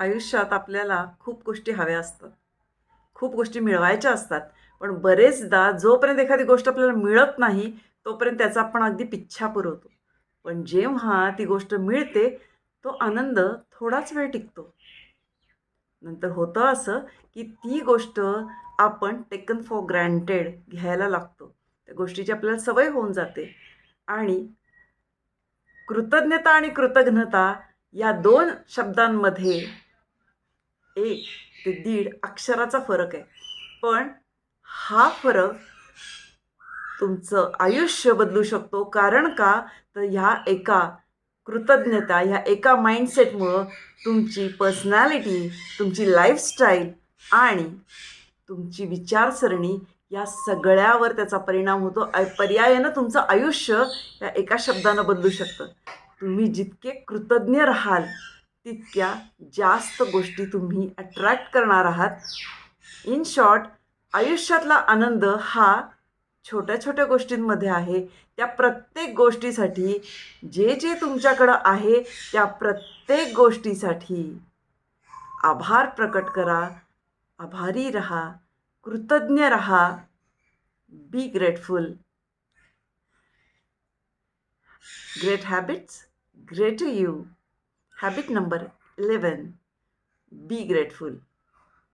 आयुष्यात आपल्याला खूप गोष्टी हव्या असतात. खूप गोष्टी मिळवायच्या असतात. पण बरेचदा जोपर्यंत एखादी गोष्ट आपल्याला मिळत नाही तोपर्यंत त्याचा आपण अगदी पिच्छा पुरवतो. पण जेव्हा ती गोष्ट मिळते तो आनंद थोडाच वेळ टिकतो. नंतर होतं असं की ती गोष्ट आपण टेकन फॉर ग्रँटेड घ्यायला लागतो. त्या गोष्टीची आपल्याला सवय होऊन जाते. आणि कृतज्ञता आणि कृतघ्नता या दोन शब्दांमध्ये एक ते दीड अक्षराचा फरक आहे. पण हा फरक तुमचं आयुष्य बदलू शकतो. कारण का? तर ह्या एका कृतज्ञता ह्या एका माइंडसेटमुळं तुमची पर्सनॅलिटी तुमची लाईफस्टाईल आणि तुमची विचारसरणी या सगळ्यावर त्याचा परिणाम होतो. पर्यायानं तुमचं आयुष्य या एका शब्दानं बदलू शकतं. तुम्ही जितके कृतज्ञ राहाल तितक्या जास्त गोष्टी तुम्ही अट्रॅक्ट करणार आहात. इन शॉर्ट आयुष्यातला आनंद हा छोट्या छोट्या गोष्टींमध्ये आहे. त्या प्रत्येक गोष्टीसाठी जे जे तुमच्याकडं आहे त्या प्रत्येक गोष्टीसाठी आभार प्रकट करा आभारी रहा कृतज्ञ रहा be grateful great habits great you habit number eleven be grateful